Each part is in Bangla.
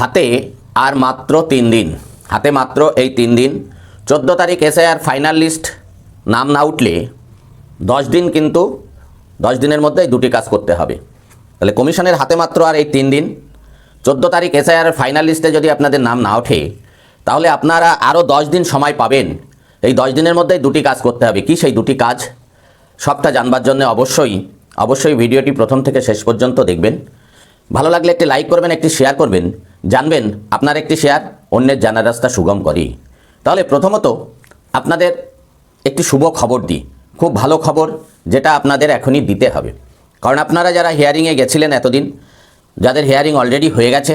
হাতে আর মাত্র তিন দিন। হাতে মাত্র এই তিন দিন। চোদ্দ তারিখ এসআইআর ফাইনাল লিস্ট। নাম না উঠলে দশ দিন কিন্তু দশ দিনের মধ্যে দুটি কাজ করতে হবে। তাহলে কমিশনের হাতে মাত্র আর এই তিন দিন। চোদ্দ তারিখ এসআইআর ফাইনাল লিস্টে যদি আপনাদের নাম না ওঠে, তাহলে আপনারা আরও দশ দিন সময় পাবেন। এই দশ দিনের মধ্যে দুটি কাজ করতে হবে। কি সেই দুটি কাজ? সবটা জানবার জন্য অবশ্যই অবশ্যই ভিডিওটি প্রথম থেকে শেষ পর্যন্ত দেখবেন। ভালো লাগলে একটি লাইক করবেন, একটি শেয়ার করবেন। জানবেন, আপনার একটি শেয়ার অন্যের জানার রাস্তা সুগম করে। তাহলে প্রথমত আপনাদের একটি শুভ খবর দিই। খুব ভালো খবর যেটা আপনাদের এখনই দিতে হবে। কারণ আপনারা যারা হিয়ারিংয়ে গেছিলেন এতদিন, যাদের হিয়ারিং অলরেডি হয়ে গেছে,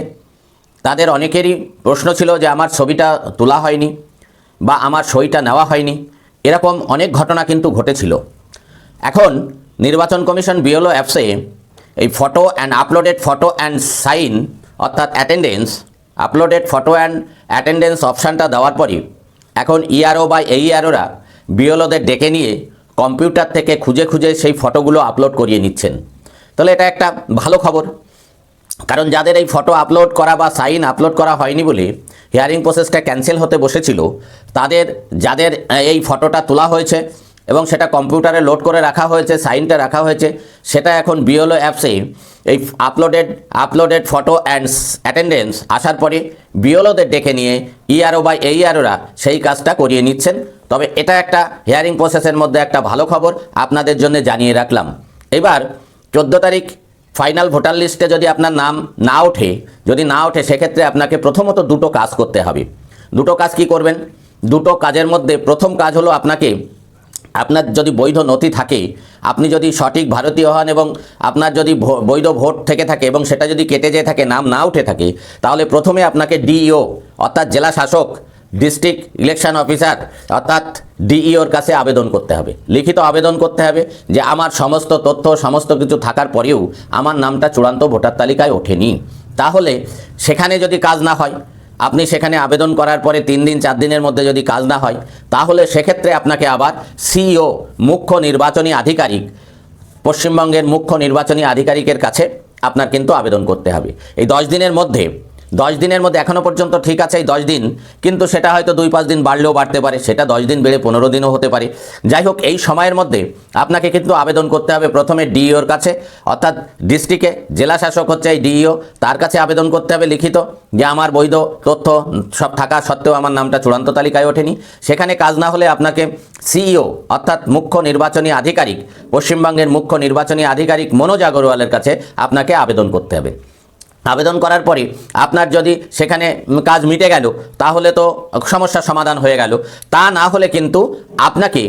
তাদের অনেকেরই প্রশ্ন ছিল যে আমার ছবিটা তোলা হয়নি বা আমার সইটা নেওয়া হয়নি। এরকম অনেক ঘটনা কিন্তু ঘটেছিল। এখন নির্বাচন কমিশন বিএলও অ্যাপসে এই photo and uploaded photo and sign অর্থাৎ attendance uploaded photo and attendance অপশানটা দেওয়ার পরই এখন ইআরও বা এইআরওরা বিএলওদের ডেকে নিয়ে কম্পিউটার থেকে খুঁজে খুঁজে সেই ফটোগুলো আপলোড করিয়ে নিচ্ছেন। তাহলে এটা একটা ভালো খবর। কারণ যাদের এই ফটো আপলোড করা বা সাইন আপলোড করা হয়নি বলে হিয়ারিং প্রসেসটা ক্যান্সেল হতে বসেছিল, তাদের, যাদের এই ফটোটা তোলা হয়েছে এবং সেটা কম্পিউটারে লোড করে রাখা হয়েছে, সাইনটা রাখা হয়েছে। সেটা এখন বিএলও অ্যাপসে এই uploaded uploaded photo and attendance আসার পরে বিএলওদের ডেকে নিয়ে ইআরও বা এইআরওরা সেই কাজটা করিয়ে নিচ্ছেন। তবে এটা একটা হিয়ারিং প্রসেসের মধ্যে একটা ভালো খবর, আপনাদের জন্য জানিয়ে রাখলাম। এবার চোদ্দ তারিখ ফাইনাল ভোটার লিস্টে যদি আপনার নাম না ওঠে, যদি না ওঠে, সেক্ষেত্রে আপনাকে প্রথমত দুটো কাজ করতে হবে। দুটো কাজ কি করবেন? দুটো কাজের মধ্যে প্রথম কাজ হলো আপনাকে আপনার যদি বৈধ নথি থাকে, আপনি যদি সঠিক ভারতীয় হন এবং আপনার যদি বৈধ ভোট থেকে থাকে এবং সেটা যদি কেটে যেয়ে থাকে, নাম না উঠে থাকে, তাহলে প্রথমে আপনাকে ডিইও, অর্থাৎ জেলা শাসক, ডিস্ট্রিক্ট ইলেকশন অফিসার, অর্থাৎ ডিইওর কাছে আবেদন করতে হবে। লিখিত আবেদন করতে হবে যে আমার সমস্ত তথ্য, সমস্ত কিছু থাকার পরেও আমার নামটা চূড়ান্ত ভোটার তালিকায় ওঠেনি। তাহলে সেখানে যদি কাজ না হয় আপনি সেখানে আবেদন করার পরে তিন দিন, চার দিনের মধ্যে যদি কাজ না হয়, তাহলে সেক্ষেত্রে আপনাকে আবার সিইও, মুখ্য নির্বাচনী আধিকারিক, পশ্চিমবঙ্গের মুখ্য নির্বাচনী আধিকারিকের কাছে আপনার কিন্তু আবেদন করতে হবে। এই দশ দিনের মধ্যে দশ দিনের মধ্যে এখনও পর্যন্ত ঠিক আছে এই দশ দিন, কিন্তু সেটা হয়তো দুই পাঁচ দিন বাড়লেও বাড়তে পারে, সেটা দশ দিন বেড়ে পনেরো দিনও হতে পারে। যাই হোক, এই সময়ের মধ্যে আপনাকে কিন্তু আবেদন করতে হবে প্রথমে ডিইওর কাছে, অর্থাৎ ডিস্ট্রিক্টে জেলা শাসক হচ্ছে এই ডিইও, তার কাছে আবেদন করতে হবে লিখিত যে আমার বৈধ তথ্য সব থাকা সত্ত্বেও আমার নামটা চূড়ান্ত তালিকায় ওঠেনি। সেখানে কাজ না হলে আপনাকে সিইও, অর্থাৎ মুখ্য নির্বাচনী আধিকারিক, পশ্চিমবঙ্গের মুখ্য নির্বাচনী আধিকারিক মনোজ আগরওয়ালের কাছে আপনাকে আবেদন করতে হবে। আবেদন করার পরে আপনার যদি সেখানে কাজ মিটে গেল, তাহলে তো সমস্যার সমাধান হয়ে গেল। তা না হলে কিন্তু আপনাকে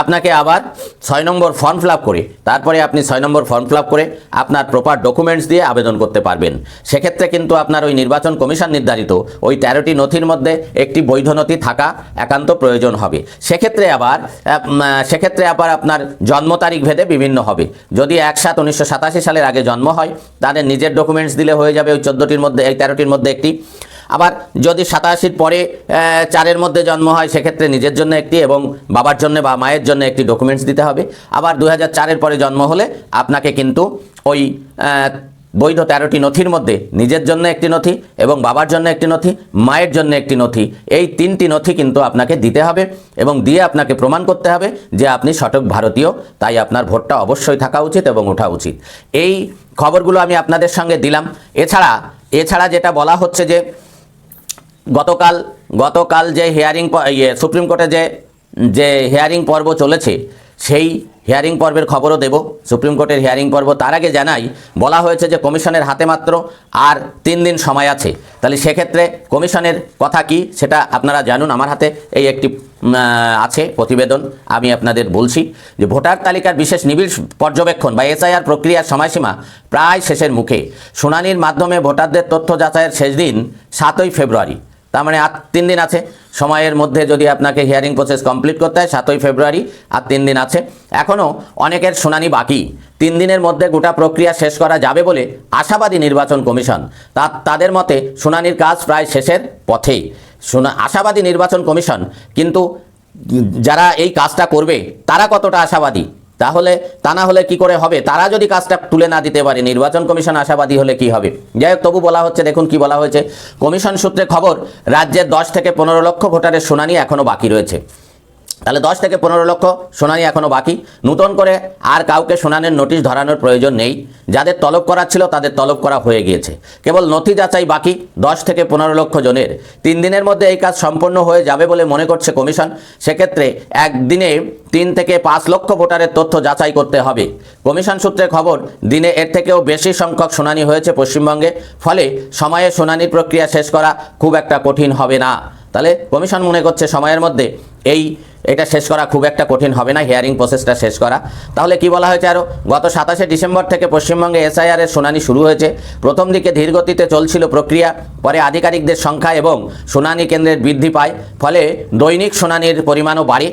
আপনাকে আবার ছয় নম্বর ফর্ম ফিল করে, তারপরে আপনি ছয় নম্বর ফর্ম ফিল করে আপনার প্রপার ডকুমেন্টস দিয়ে আবেদন করতে পারবেন। সেক্ষেত্রে কিন্তু আপনার ওই নির্বাচন কমিশন নির্ধারিত ওই তেরোটি নথির মধ্যে একটি বৈধ নথি থাকা একান্ত প্রয়োজন হবে। সেক্ষেত্রে আবার সেক্ষেত্রে আবার আপনার জন্ম তারিখ ভেদে বিভিন্ন হবে। যদি এক সাত উনিশশো সালের আগে জন্ম হয়, তাদের নিজের ডকুমেন্টস দিলে হয়ে যাবে ওই চোদ্দোটির মধ্যে, এই তেরোটির মধ্যে একটি। আবার যদি সাতাশির পরে চারের মধ্যে জন্ম হয়, সেক্ষেত্রে নিজের জন্য একটি এবং বাবার জন্য বা মায়ের জন্য একটি ডকুমেন্টস দিতে হবে। আবার দু চারের পরে জন্ম হলে আপনাকে কিন্তু ওই বৈধ তেরোটি নথির মধ্যে নিজের জন্য একটি নথি এবং বাবার জন্য একটি নথি, মায়ের জন্য একটি নথি, এই তিনটি নথি কিন্তু আপনাকে দিতে হবে এবং দিয়ে আপনাকে প্রমাণ করতে হবে যে আপনি সঠিক ভারতীয়, তাই আপনার ভোটটা অবশ্যই থাকা উচিত এবং ওঠা উচিত। এই খবরগুলো আমি আপনাদের সঙ্গে দিলাম। এছাড়া এছাড়া যেটা বলা হচ্ছে যে গতকাল গতকাল যে হিয়ারিং ইয়ে সুপ্রিম কোর্টে যে যে হিয়ারিং পর্ব চলেছে, সেই হিয়ারিং পর্বের খবরও দেব। সুপ্রিম কোর্টের হিয়ারিং পর্ব তার আগে জানাই, বলা হয়েছে যে কমিশনের হাতে মাত্র আর তিন দিন সময় আছে। তাহলে সেক্ষেত্রে কমিশনের কথা কি, সেটা আপনারা জানুন। আমার হাতে এই একটি আছে প্রতিবেদন, আমি আপনাদের বলছি যে ভোটার তালিকার বিশেষ নিবিড় পর্যবেক্ষণ বা এসআইআর প্রক্রিয়ার সময়সীমা প্রায় শেষের মুখে। শুনানির মাধ্যমে ভোটারদের তথ্য যাচাইয়ের শেষ দিন সাতই ফেব্রুয়ারি। তার মানে আর তিন দিন আছে। সময়ের মধ্যে যদি আপনাকে হিয়ারিং প্রসেস কমপ্লিট করতে হয়, সাতই ফেব্রুয়ারি আর তিন দিন আছে। এখনও অনেকের শুনানি বাকি। তিন দিনের মধ্যে গোটা প্রক্রিয়া শেষ করা যাবে বলে আশাবাদী নির্বাচন কমিশন। তা, তাদের মতে শুনানির কাজ প্রায় শেষের পথেই। শুনা, আশাবাদী নির্বাচন কমিশন, কিন্তু যারা এই কাজটা করবে, তারা কতটা আশাবাদী? তাহলে তা না হলে কি করে হবে? তারা যদি কাজটা তুলে না দিতে পারে, নির্বাচন কমিশন আশাবাদী হলে কি হবে? যাই হোক, তবু বলা হচ্ছে, দেখুন কি বলা হয়েছে। কমিশন সূত্রে খবর রাজ্যের দশ থেকে পনেরো লক্ষ ভোটারের শুনানি এখনও বাকি রয়েছে। তাহলে দশ থেকে পনেরো লক্ষ শুনানি এখনও বাকি। নতুন করে আর কাউকে শুনানির নোটিশ ধরানোর প্রয়োজন নেই। যাদের তলব করা ছিল তাদের তলব করা হয়ে গিয়েছে। কেবল নথি যাচাই বাকি, দশ থেকে পনেরো লক্ষ জনের। তিন দিনের মধ্যে এই কাজ সম্পন্ন হয়ে যাবে বলে মনে করছে কমিশন। সেক্ষেত্রে একদিনে তিন থেকে পাঁচ লক্ষ ভোটারের তথ্য যাচাই করতে হবে। কমিশন সূত্রে খবর, দিনে এর থেকেও বেশি সংখ্যক শুনানি হয়েছে পশ্চিমবঙ্গে। ফলে সময়ে শুনানির প্রক্রিয়া শেষ করা খুব একটা কঠিন হবে না। তাহলে কমিশন মনে করছে সময়ের মধ্যে এই এটা শেষ করা খুব একটা কঠিন হবে না হিয়ারিং প্রসেসটা শেষ করা। তাহলে কি বলা হয়েছে আরও গত সাতাশে ডিসেম্বর থেকে পশ্চিমবঙ্গে এসআইআরের শুনানি শুরু হয়েছে। প্রথম দিকে ধীরগতিতে চলছিল প্রক্রিয়া, পরে আধিকারিকদের সংখ্যা এবং শুনানি কেন্দ্রের বৃদ্ধি পায়, ফলে দৈনিক শুনানির পরিমাণও বাড়ে।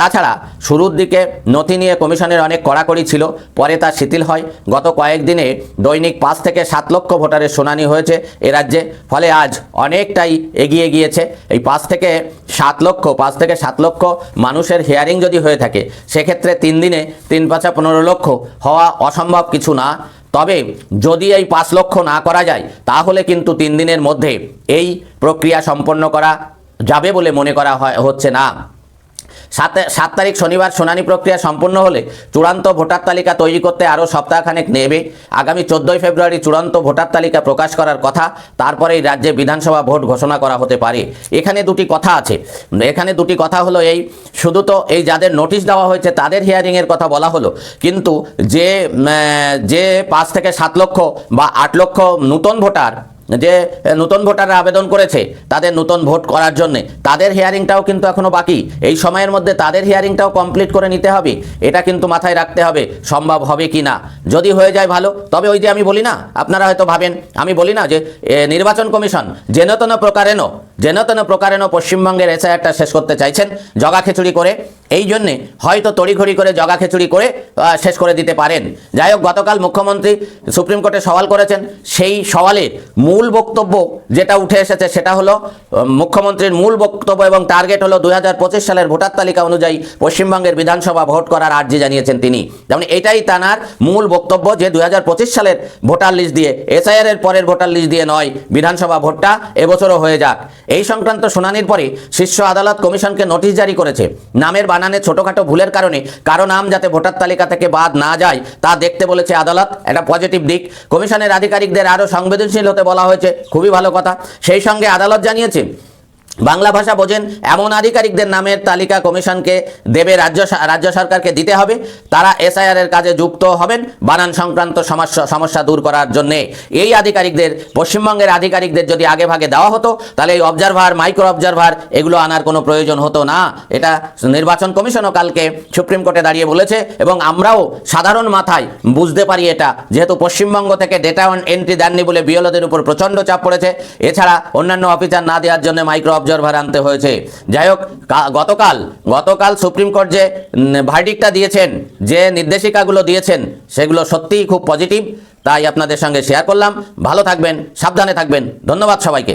তাছাড়া শুরুর দিকে নথি নিয়ে কমিশনের অনেক কড়াকড়ি ছিল, পরে তা শিথিল হয়। গত কয়েকদিনে দৈনিক পাঁচ থেকে সাত লক্ষ ভোটারের শুনানি হয়েছে এ রাজ্যে, ফলে আজ অনেকটাই এগিয়ে গিয়েছে। এই পাঁচ থেকে সাত লক্ষ, পাঁচ থেকে সাত লক্ষ মানুষের হিয়ারিং যদি হয়ে থাকে, সেক্ষেত্রে তিন দিনে তিন পাঁচা পনেরো লক্ষ হওয়া অসম্ভব কিছু না। তবে যদি এই পাঁচ লক্ষ না করা যায়, তাহলে কিন্তু তিন দিনের মধ্যে এই প্রক্রিয়া সম্পন্ন করা যাবে বলে মনে করা হয়, হচ্ছে না। সাত সাত তারিখ শনিবার শুনানি প্রক্রিয়া সম্পূর্ণ হলে চূড়ান্ত ভোটার তালিকা তৈরি করতে আরও সপ্তাহখানেক নেবে। আগামী চোদ্দোই ফেব্রুয়ারি চূড়ান্ত ভোটার তালিকা প্রকাশ করার কথা তারপরেই রাজ্যে বিধানসভা ভোট ঘোষণা করা হতে পারে। এখানে দুটি কথা আছে। এখানে দুটি কথা হলো এই, শুধু তো এই যাদের নোটিশ দেওয়া হয়েছে তাদের হিয়ারিংয়ের কথা বলা হলো, কিন্তু যে যে পাঁচ থেকে সাত লক্ষ বা আট লক্ষ নূতন ভোটার যে নতুন ভোটাররা আবেদন করেছে, তাদের নতুন ভোট করার জন্য। তাদের হিয়ারিংটাও কিন্তু এখনও বাকি। এই সময়ের মধ্যে তাদের হিয়ারিংটাও কমপ্লিট করে নিতে হবে। এটা কিন্তু মাথায় রাখতে হবে, সম্ভব হবে কি না। যদি হয়ে যায় ভালো, তবে ওই যে আমি বলি না, আপনারা হয়তো ভাবেন, আমি বলি না যে নির্বাচন কমিশন যেনতন প্রকারেণ যেনতন প্রকারেণ পশ্চিমবঙ্গের এসআইআরটা শেষ করতে চাইছেন, জগা খিচুড়ি করে, এই জন্যে হয়তো তড়িঘড়ি করে, জগা খিচুড়ি করে শেষ করে দিতে পারেন। যাই হোক, গতকাল মুখ্যমন্ত্রী সুপ্রিম কোর্টে সওয়াল করেছেন, সেই সওয়ালের মূল বক্তব্য যেটা উঠে এসেছে সেটা হলো মুখ্যমন্ত্রীর মূল বক্তব্য এবং টার্গেট হলো দুই হাজার পঁচিশ সালের ভোটার তালিকা অনুযায়ী পশ্চিমবঙ্গের বিধানসভা ভোট করার আর্জি জানিয়েছেন তিনি। যেমন এটাই তানার মূল বক্তব্য যে দুই হাজার পঁচিশ সালের ভোটার লিস্ট দিয়ে, এসআইআর এর পরের ভোটার লিস্ট দিয়ে নয়, বিধানসভা ভোটটা এবছরও হয়ে যাক। এই সংক্রান্ত শুনানির পরে শীর্ষ আদালত কমিশনকে নোটিশ জারি করেছে। নামের বানানে ছোটখাটো ভুলের কারণে কারও নাম যাতে ভোটার তালিকা থেকে বাদ না যায়, তা দেখতে বলেছে আদালত। একটা পজিটিভ দিক, কমিশনের আধিকারিকদের আরও সংবেদনশীল হতে বলা হয়েছে। খুবই ভালো কথা। সেই সঙ্গে আদালত জানিয়েছে বাংলা ভাষা বোঝেন এমন আধিকারিকদের নামের তালিকা কমিশনকে দেবে রাজ্য রাজ্য সরকারকে দিতে হবে। তারা এসআইআর এর কাজে যুক্ত হবেন বানান সংক্রান্ত সমস্যা সমস্যা দূর করার জন্য। এই আধিকারিকদের, পশ্চিমবঙ্গের আধিকারিকদের যদি আগে ভাগে দেওয়া হতো, তাহলে এই অবজারভার মাইক্রো অবজারভার এগুলো আনার কোনো প্রয়োজন হতো না। এটা নির্বাচন কমিশনও কালকে সুপ্রিম কোর্টে দাঁড়িয়ে বলেছে এবং আমরাও সাধারণ মাথায় বুঝতে পারি এটা। যেহেতু পশ্চিমবঙ্গ থেকে ডেটা এন্ট্রি দেননি বলে বিএলওদের উপর প্রচণ্ড চাপ পড়েছে। এছাড়া অন্যান্য অফিসার না দেওয়ার জন্য মাইক্রো অবজারভার আনতে হয়েছে। যাই হোক গতকাল গতকাল সুপ্রিম কোর্ট যে ভার্ডিকটা দিয়েছেন, যে নির্দেশিকাগুলো দিয়েছেন, সেগুলো সত্যিই খুব পজিটিভ। তাই আপনাদের সঙ্গে শেয়ার করলাম। ভালো থাকবেন, সাবধানে থাকবেন। ধন্যবাদ সবাইকে।